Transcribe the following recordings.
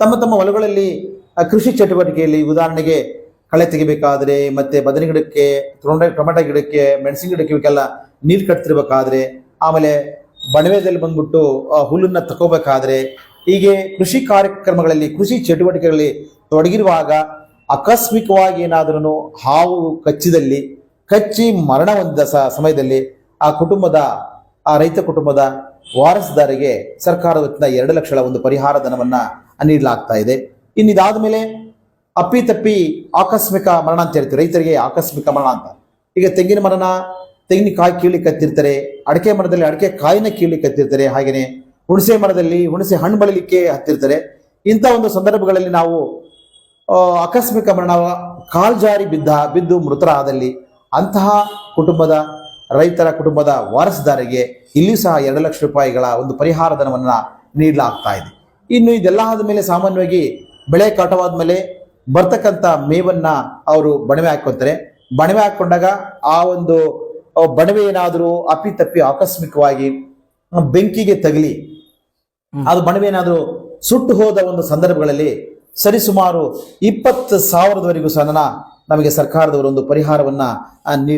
ತಮ್ಮ ತಮ್ಮ ಹೊಲಗಳಲ್ಲಿ ಕೃಷಿ ಚಟುವಟಿಕೆಯಲ್ಲಿ ಉದಾಹರಣೆಗೆ ಕಳೆ ತೆಗಿಬೇಕಾದ್ರೆ, ಮತ್ತೆ ಬದನೆ ಗಿಡಕ್ಕೆ, ತೊಂಡೆ, ಟೊಮೆಟೊ ಗಿಡಕ್ಕೆ, ಮೆಣಸಿನ ಗಿಡಕ್ಕೆ ಇವಕ್ಕೆಲ್ಲ ನೀರು ಕಟ್ತಿರ್ಬೇಕಾದ್ರೆ, ಆಮೇಲೆ ಬಣವೆದಲ್ಲಿ ಬಂದ್ಬಿಟ್ಟು ಹುಲ್ಲನ್ನ ತಗೋಬೇಕಾದ್ರೆ ಹೀಗೆ ಕೃಷಿ ಕಾರ್ಯಕ್ರಮಗಳಲ್ಲಿ, ಕೃಷಿ ಚಟುವಟಿಕೆಗಳಲ್ಲಿ ತೊಡಗಿರುವಾಗ ಆಕಸ್ಮಿಕವಾಗಿ ಏನಾದ್ರೂ ಹಾವು ಕಚ್ಚಿದಲ್ಲಿ, ಕಚ್ಚಿ ಮರಣ ಹೊಂದಿದ ಸಮಯದಲ್ಲಿ ಆ ಕುಟುಂಬದ, ಆ ರೈತ ಕುಟುಂಬದ ವಾರಸುದಾರಿಗೆ ಸರ್ಕಾರದ ವತಿಯಿಂದ ಎರಡು ಲಕ್ಷಗಳ ಒಂದು ಪರಿಹಾರ ಧನವನ್ನ ನೀಡಲಾಗ್ತಾ ಇದೆ ಇನ್ನು ಇದಾದ ಮೇಲೆ ಅಪ್ಪಿ ತಪ್ಪಿ ಆಕಸ್ಮಿಕ ಮರಣ ಅಂತ ಹೇಳ್ತೀವಿ. ರೈತರಿಗೆ ಆಕಸ್ಮಿಕ ಮರಣ ಅಂತ. ಈಗ ತೆಂಗಿನ ಮರನ ತೆಂಗಿನಕಾಯಿ ಕೀಳಿ ಕತ್ತಿರ್ತಾರೆ. ಅಡಿಕೆ ಮರದಲ್ಲಿ ಅಡಿಕೆ ಕಾಯಿನ ಕೀಳಿ ಕತ್ತಿರ್ತಾರೆ. ಹಾಗೆಯೇ ಹುಣಸೆ ಮರದಲ್ಲಿ ಹುಣಸೆ ಹಣ್ಣು ಬಳಲಿಕ್ಕೆ ಹತ್ತಿರ್ತಾರೆ. ಇಂಥ ಒಂದು ಸಂದರ್ಭಗಳಲ್ಲಿ ನಾವು ಆಕಸ್ಮಿಕ ಮರಣ ಕಾಲ್ಜಾರಿ ಬಿದ್ದ, ಬಿದ್ದು ಮೃತರಾದಲ್ಲಿ ಅಂತಹ ಕುಟುಂಬದ, ರೈತರ ಕುಟುಂಬದ ವಾರಸುದಾರಿಗೆ ಇಲ್ಲಿಯೂ ಸಹ ಎರಡು ಲಕ್ಷ ರೂಪಾಯಿಗಳ ಒಂದು ಪರಿಹಾರ ಧನವನ್ನು ನೀಡಲಾಗ್ತಾ ಇದೆ. ಇನ್ನು ಇದೆಲ್ಲ ಆದಮೇಲೆ ಸಾಮಾನ್ಯವಾಗಿ ಬೆಳೆ ಕಾಟವಾದ ಮೇಲೆ ಬರ್ತಕ್ಕಂಥ ಮೇವನ್ನ ಅವರು ಬಣವೆ ಹಾಕೊಂತಾರೆ ಬಣವೆ ಹಾಕೊಂಡಾಗ ಆ ಒಂದು ಬಣವೆ ಏನಾದರೂ ಅಪ್ಪಿತಪ್ಪಿ ಆಕಸ್ಮಿಕವಾಗಿ ಬೆಂಕಿಗೆ ತಗಲಿ ಅದು ಬಣವೆ ಏನಾದರೂ ಸುಟ್ಟು ಹೋದ ಒಂದು ಸಂದರ್ಭಗಳಲ್ಲಿ ಸರಿಸುಮಾರು ಇಪ್ಪತ್ತು ಸಾವಿರದವರೆಗೂ ಸಹ ನಮಗೆ ಸರ್ಕಾರದವರು ಒಂದು ಪರಿಹಾರವನ್ನ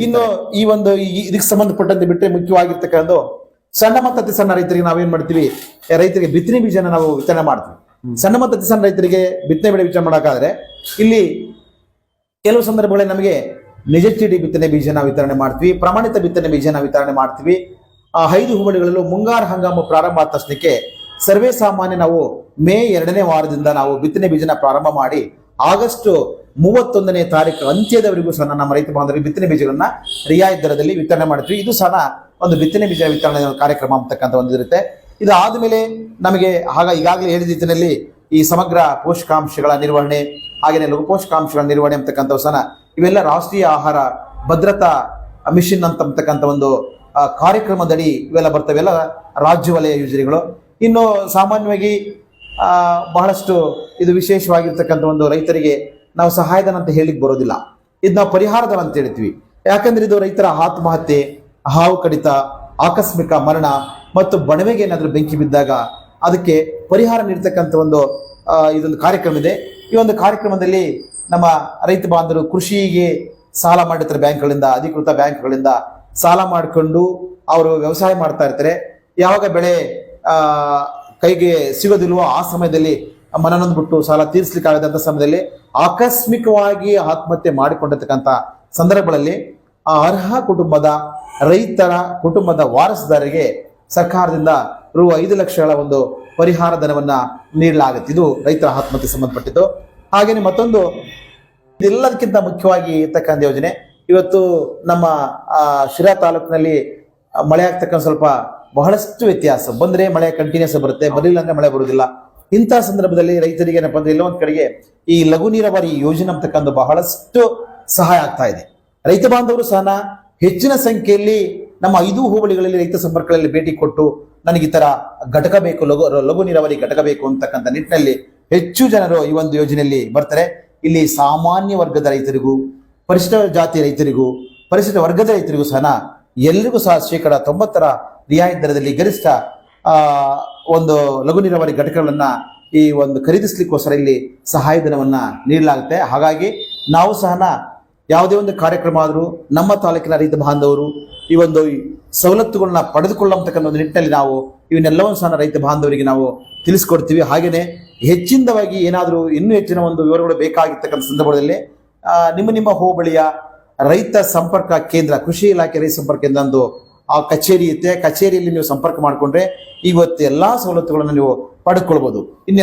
ಇನ್ನು ಈ ಒಂದು ಈ- ಇದಕ್ಕೆ ಸಂಬಂಧಪಟ್ಟಂತೆ ಬಿಟ್ಟರೆ ಮುಖ್ಯವಾಗಿರ್ತಕ್ಕಂಥ ಸಣ್ಣ ಮತ್ತು ಅತಿ ಸಣ್ಣ ರೈತರಿಗೆ ನಾವೇನ್ ಮಾಡ್ತೀವಿ? ರೈತರಿಗೆ ಬಿತ್ತನೆ ಬೀಜನ ನಾವು ವಿತರಣೆ ಮಾಡ್ತೀವಿ. ಸಣ್ಣ ಮತ್ತು ಅತಿ ಸಣ್ಣ ರೈತರಿಗೆ ಬಿತ್ತನೆ ಬೆಳೆ ವಿಚಾರ ಮಾಡೋಕ್ಕಾದ್ರೆ ಇಲ್ಲಿ ಕೆಲವು ಸಂದರ್ಭಗಳಲ್ಲಿ ನಮಗೆ ನಿಜ ಬಿತ್ತನೆ ಬೀಜನ ವಿತರಣೆ ಮಾಡ್ತೀವಿ ಪ್ರಮಾಣಿತ ಬಿತ್ತನೆ ಬೀಜನ ವಿತರಣೆ ಮಾಡ್ತೀವಿ. ಆ ಐದು ಹುಬ್ಬಳ್ಳಿಗಳಲ್ಲೂ ಮುಂಗಾರು ಹಂಗಾಮು ಪ್ರಾರಂಭ ಆದ ತಕ್ಷಣಕ್ಕೆ ಸರ್ವೇ ಸಾಮಾನ್ಯ ನಾವು ಮೇ ಎರಡನೇ ವಾರದಿಂದ ನಾವು ಬಿತ್ತನೆ ಬೀಜನ ಪ್ರಾರಂಭ ಮಾಡಿ ಆಗಸ್ಟ್ ಮೂವತ್ತೊಂದನೇ ತಾರೀಕು ಅಂತ್ಯದವರೆಗೂ ಸಹ ನಮ್ಮ ರೈತ ಬಾಂಧವರಿಗೆ ಬಿತ್ತನೆ ಬೀಜಗಳನ್ನ ರಿಯಾಯಿತಿ ದರದಲ್ಲಿ ವಿತರಣೆ ಮಾಡ್ತೀವಿ. ಇದು ಸಹ ಒಂದು ಬಿತ್ತನೆ ಬೀಜ ವಿತರಣೆ ಕಾರ್ಯಕ್ರಮ ಅಂತಕ್ಕಂಥ ಒಂದು ಇರುತ್ತೆ. ಇದು ಆದಮೇಲೆ ನಮಗೆ ಆಗ ಈಗಾಗಲೇ ಹೇಳಿದ ಈ ಸಮಗ್ರ ಪೋಷಕಾಂಶಗಳ ನಿರ್ವಹಣೆ ಹಾಗೆಯೇ ಲಘು ಪೋಷಕಾಂಶಗಳ ನಿರ್ವಹಣೆ ಅಂತಕ್ಕಂಥ ಸಹ ಇವೆಲ್ಲ ರಾಷ್ಟ್ರೀಯ ಆಹಾರ ಭದ್ರತಾ ಮಿಷನ್ ಅಂತಕ್ಕಂಥ ಒಂದು ಕಾರ್ಯಕ್ರಮದಡಿ ಇವೆಲ್ಲ ಬರ್ತವೆ. ಎಲ್ಲ ರಾಜ್ಯ ವಲಯ ಯೋಜನೆಗಳು. ಇನ್ನು ಸಾಮಾನ್ಯವಾಗಿ ಬಹಳಷ್ಟು ಇದು ವಿಶೇಷವಾಗಿರ್ತಕ್ಕಂಥ ಒಂದು ರೈತರಿಗೆ ನಾವು ಸಹಾಯಧನ ಅಂತ ಹೇಳಿಕ್ ಬರೋದಿಲ್ಲ. ಇದು ನಾವು ಪರಿಹಾರಧನ ಅಂತ ಹೇಳ್ತೀವಿ. ಯಾಕಂದ್ರೆ ಇದು ರೈತರ ಆತ್ಮಹತ್ಯೆ ಹಾವು ಕಡಿತ ಆಕಸ್ಮಿಕ ಮರಣ ಮತ್ತು ಬಣವೆಗೆ ಏನಾದರೂ ಬೆಂಕಿ ಬಿದ್ದಾಗ ಅದಕ್ಕೆ ಪರಿಹಾರ ನೀಡ್ತಕ್ಕಂಥ ಒಂದು ಇದೊಂದು ಕಾರ್ಯಕ್ರಮ ಇದೆ. ಈ ಒಂದು ಕಾರ್ಯಕ್ರಮದಲ್ಲಿ ನಮ್ಮ ರೈತ ಬಾಂಧವರು ಕೃಷಿಗೆ ಸಾಲ ಮಾಡಿರ್ತಾರೆ ಬ್ಯಾಂಕ್ಗಳಿಂದ, ಅಧಿಕೃತ ಬ್ಯಾಂಕ್ಗಳಿಂದ ಸಾಲ ಮಾಡಿಕೊಂಡು ಅವರು ವ್ಯವಸಾಯ ಮಾಡ್ತಾ ಇರ್ತಾರೆ. ಯಾವಾಗ ಬೆಳೆ ಕೈಗೆ ಸಿಗೋದಿಲ್ವೋ ಆ ಸಮಯದಲ್ಲಿ ಮನನೊಂದ್ಬಿಟ್ಟು ಸಾಲ ತೀರಿಸ್ಲಿಕ್ಕಾಗದಂತ ಸಮಯದಲ್ಲಿ ಆಕಸ್ಮಿಕವಾಗಿ ಆತ್ಮಹತ್ಯೆ ಮಾಡಿಕೊಂಡಿರ್ತಕ್ಕಂಥ ಸಂದರ್ಭಗಳಲ್ಲಿ ಆ ಅರ್ಹ ಕುಟುಂಬದ ರೈತರ ಕುಟುಂಬದ ವಾರಸುದಾರರಿಗೆ ಸರ್ಕಾರದಿಂದ ರು ಐದು ಲಕ್ಷಗಳ ಒಂದು ಪರಿಹಾರ ಧನವನ್ನ ನೀಡಲಾಗುತ್ತೆ. ಇದು ರೈತರ ಆತ್ಮಹತ್ಯೆ ಸಂಬಂಧಪಟ್ಟಿದ್ದು. ಹಾಗೆಯೇ ಮತ್ತೊಂದು, ಇದೆಲ್ಲದಕ್ಕಿಂತ ಮುಖ್ಯವಾಗಿ ಇರ್ತಕ್ಕಂಥ ಯೋಜನೆ, ಇವತ್ತು ನಮ್ಮ ಶಿರಾ ತಾಲೂಕಿನಲ್ಲಿ ಮಳೆ ಆಗ್ತಕ್ಕಂಥ ಸ್ವಲ್ಪ ಬಹಳಷ್ಟು ವ್ಯತ್ಯಾಸ. ಬಂದರೆ ಮಳೆ ಕಂಟಿನ್ಯೂಸ್ ಬರುತ್ತೆ, ಬರಲಿಲ್ಲ ಅಂದರೆ ಮಳೆ ಬರುವುದಿಲ್ಲ. ಇಂಥ ಸಂದರ್ಭದಲ್ಲಿ ರೈತರಿಗೆ ಏನಪ್ಪ ಅಂದ್ರೆ ಎಲ್ಲೊಂದು ಕಡೆಗೆ ಈ ಲಘು ನೀರಾವರಿ ಯೋಜನೆ ಅಂತಕ್ಕಂಥ ಬಹಳಷ್ಟು ಸಹಾಯ ಆಗ್ತಾ ಇದೆ. ರೈತ ಬಾಂಧವರು ಸಹ ಹೆಚ್ಚಿನ ಸಂಖ್ಯೆಯಲ್ಲಿ ನಮ್ಮ ಐದು ಹೋಬಳಿಗಳಲ್ಲಿ ರೈತ ಸಂಪರ್ಕಗಳಲ್ಲಿ ಭೇಟಿ ಕೊಟ್ಟು ನನಗೆ ಈ ತರ ಘಟಕ ಬೇಕು, ಲಘು ಲಘು ನೀರಾವರಿ ಘಟಕ ಬೇಕು ಅಂತಕ್ಕಂಥ ನಿಟ್ಟಿನಲ್ಲಿ ಹೆಚ್ಚು ಜನರು ಈ ಒಂದು ಯೋಜನೆಯಲ್ಲಿ ಬರ್ತಾರೆ. ಇಲ್ಲಿ ಸಾಮಾನ್ಯ ವರ್ಗದ ರೈತರಿಗೂ ಪರಿಶಿಷ್ಟ ಜಾತಿ ರೈತರಿಗೂ ಪರಿಶಿಷ್ಟ ವರ್ಗದ ರೈತರಿಗೂ ಸಹ ಎಲ್ಲರಿಗೂ ಸಹ ಶೇಕಡ ತೊಂಬತ್ತರ ರಿಯಾಯಿತಿ ದರದಲ್ಲಿ ಗರಿಷ್ಠ ಒಂದು ಲಘು ನೀರಾವರಿ ಘಟಕಗಳನ್ನು ಈ ಒಂದು ಖರೀದಿಸ್ಲಿಕ್ಕೋಸ್ಕರ ಇಲ್ಲಿ ಸಹಾಯಧನವನ್ನ ನೀಡಲಾಗುತ್ತೆ. ಹಾಗಾಗಿ ನಾವು ಸಹ ಯಾವುದೇ ಒಂದು ಕಾರ್ಯಕ್ರಮ ಆದರೂ ನಮ್ಮ ತಾಲೂಕಿನ ರೈತ ಬಾಂಧವರು ಈ ಒಂದು ಸವಲತ್ತುಗಳನ್ನ ಪಡೆದುಕೊಳ್ಳತಕ್ಕಂಥ ಒಂದು ನಿಟ್ಟಿನಲ್ಲಿ ನಾವು ಇವನ್ನೆಲ್ಲವನ್ನು ಸಹ ರೈತ ಬಾಂಧವರಿಗೆ ನಾವು ತಿಳಿಸ್ಕೊಡ್ತೀವಿ. ಹಾಗೆಯೇ ಹೆಚ್ಚಿನವಾಗಿ ಏನಾದರೂ ಇನ್ನೂ ಹೆಚ್ಚಿನ ಒಂದು ವಿವರಗಳು ಬೇಕಾಗಿರ್ತಕ್ಕಂಥ ಸಂದರ್ಭದಲ್ಲಿ ನಿಮ್ಮ ನಿಮ್ಮ ಹೋಬಳಿಯ ರೈತ ಸಂಪರ್ಕ ಕೇಂದ್ರ, ಕೃಷಿ ಇಲಾಖೆ ರೈತ ಸಂಪರ್ಕ ಕೇಂದ್ರ ಒಂದು ಆ ಕಚೇರಿ ಇರುತ್ತೆ. ಕಚೇರಿಯಲ್ಲಿ ನೀವು ಸಂಪರ್ಕ ಮಾಡಿಕೊಂಡ್ರೆ ಇವತ್ತು ಎಲ್ಲಾ ಸವಲತ್ತುಗಳನ್ನು ನೀವು ಪಡೆದುಕೊಳ್ಬೋದು ಇನ್ನು